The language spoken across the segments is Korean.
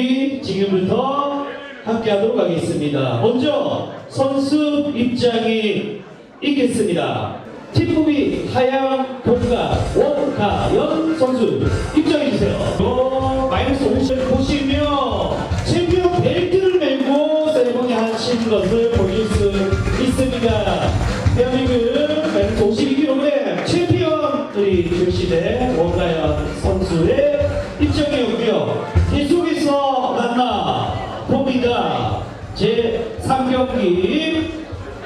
경기 지금부터 함께 하도록 하겠습니다. 먼저 선수 입장이 있겠습니다. 팀북이 하양 공과 원가연 선수 입장해주세요. 어, 마이너스 5점 보시면 챔피언 벨트를 메고 세레모니 하신 것을 보실 수 있습니다. 대한민국 마이너스 52kg 챔피언들이 출시된 원가연 선수의 경기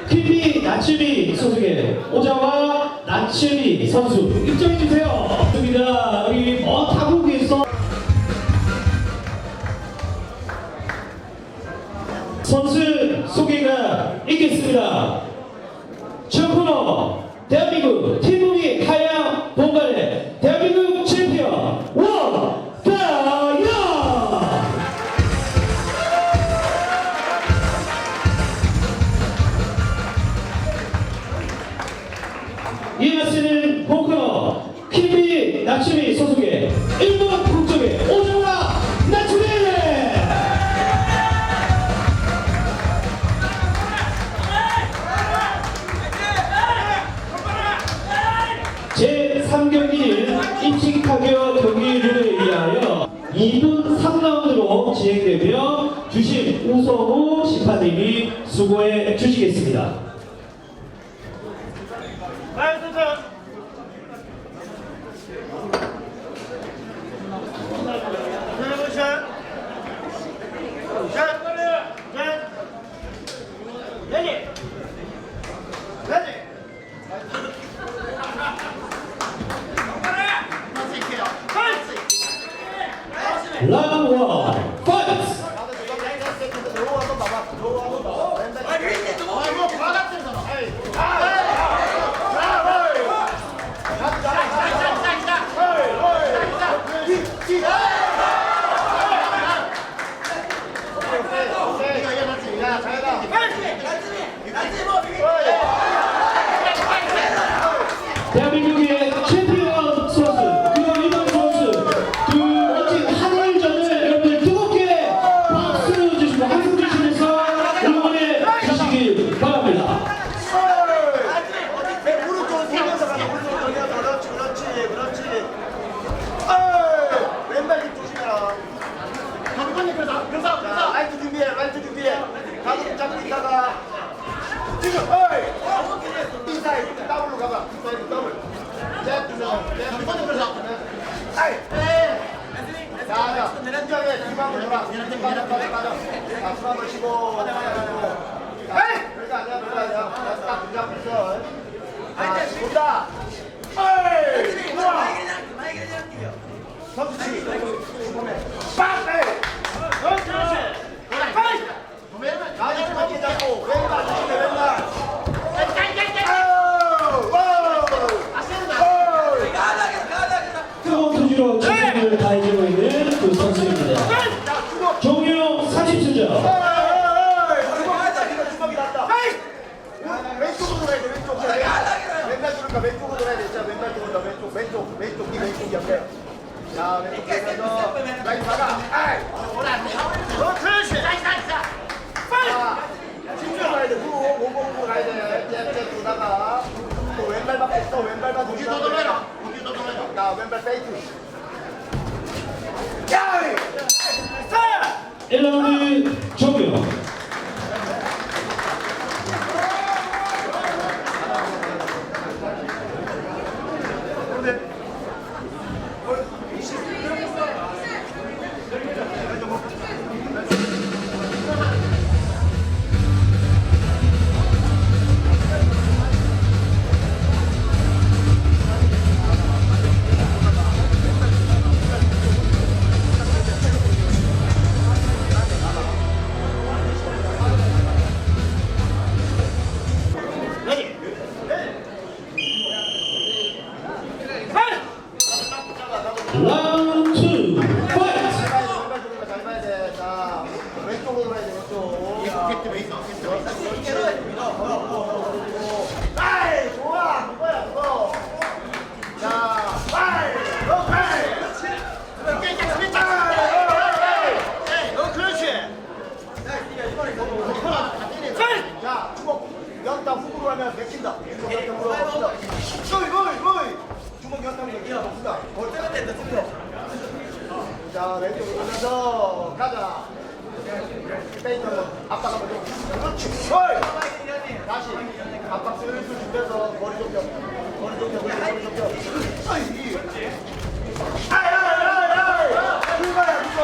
TV 나츠리 소속의 오자와 나츠리 선수 입장해주세요. 3경기 입식 타격 경기를 위하여 2분 3라운드로 진행되며 주심 우성우 심판님이 수고해 주시겠습니다. 지금 어이 인사이 더블로 가봐 인사이드 더블 아이! 왼발 페이크. 야! 1라운드 정우영. 압박 한번 줘. 그렇지. 헐! 다시 압박 슬슬 주면서 머리 좀 펴. 머리 좀 펴. 머리 좀 펴. 아이. 아야야야야! 그거야 그거.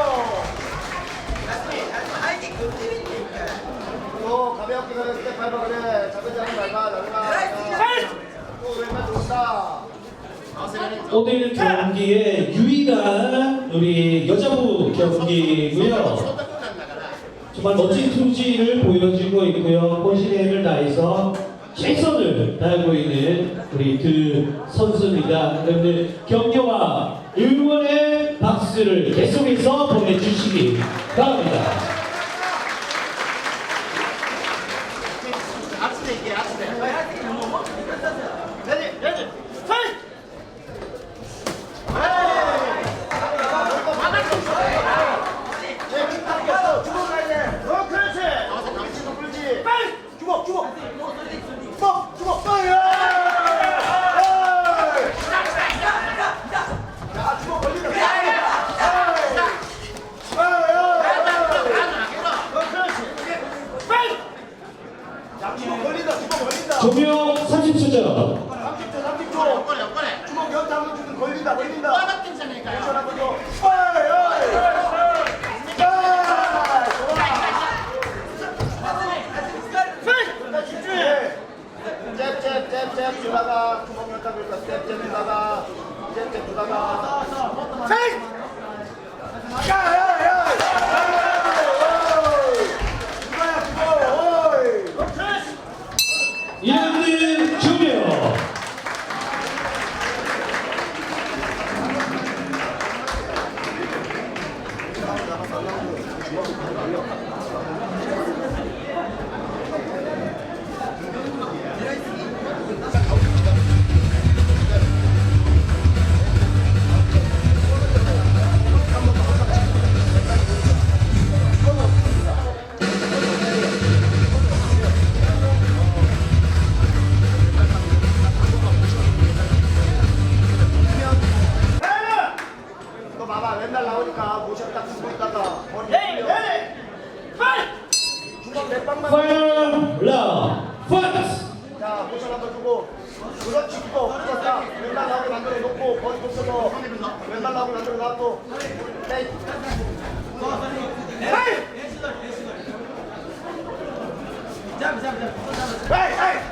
또 가볍게 그래 스텝 밟아 그래. 작은 작은 밟아. 작은 또 왼발 좋다. 오늘 경기의 유일한 우리 여자부 경기고요. 정말 멋진 투지를 보여주고 있고요. 본신의 다해서 최선을 다하고 있는 우리 두 선수입니다. 여러분들 격려와 응원의 박수를 계속해서 보내주시기 바랍니다. 한번 주고 그렇지 그거 풀었다 왼발 나오게 만들어 놓고 머리 붙여서 왼발 나오게 만들어 놔고 에이. 에이! 에이 에이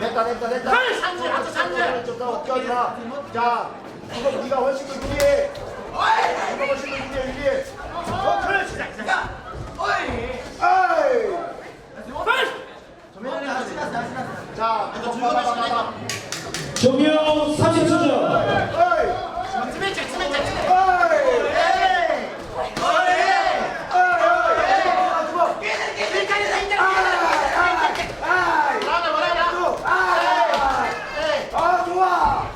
됐다 됐다 됐다 산지 맞춰 산지 자 이거 네가 훨씬 더 유리 더 유리해 유리해 어 그렇지 아이! 자 이거 봐봐 봐봐. 봐봐 조명 30초 전. 어이 어이 아 좋아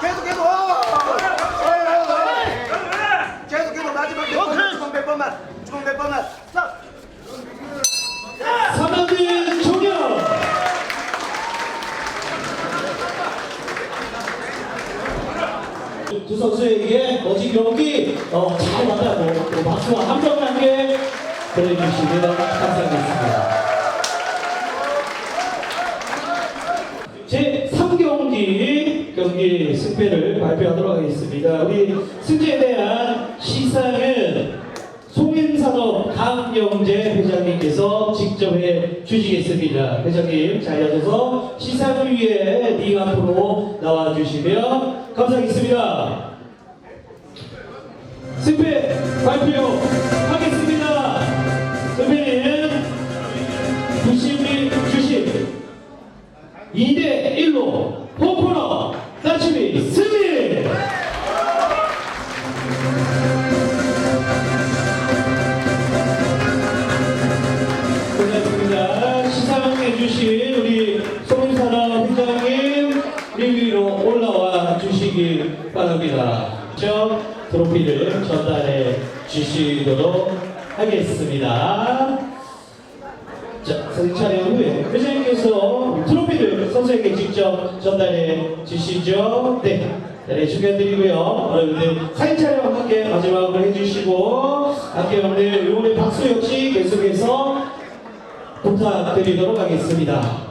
계속 계속 계속 계속 마지막 몇 번만 주먹 몇 번만 주먹 몇 번만 자 3라운드 조명. 두 선수에게 멋진 경기 어, 잘 만나고 또 박수와 함성과 함께 보내주시면 감사하겠습니다. 제 3경기 경기 승패를 발표하도록 하겠습니다. 우리 승제에 대한 시상은 송인산업 강영재 회장님께서 직접 해 주시겠습니다. 회장님 잘 하셔서 시상을 위해 링 앞으로 나와 주시면 감사하겠습니다. 승패 발표 하겠습니다. 자, 사진 촬영 후에 회장님께서 트로피를 선수에게 직접 전달해 주시죠. 네. 네, 축하드리고요. 여러분들 사진 촬영 함께 마지막으로 해주시고 함께 오늘 오늘 박수 역시 계속해서 부탁드리도록 하겠습니다.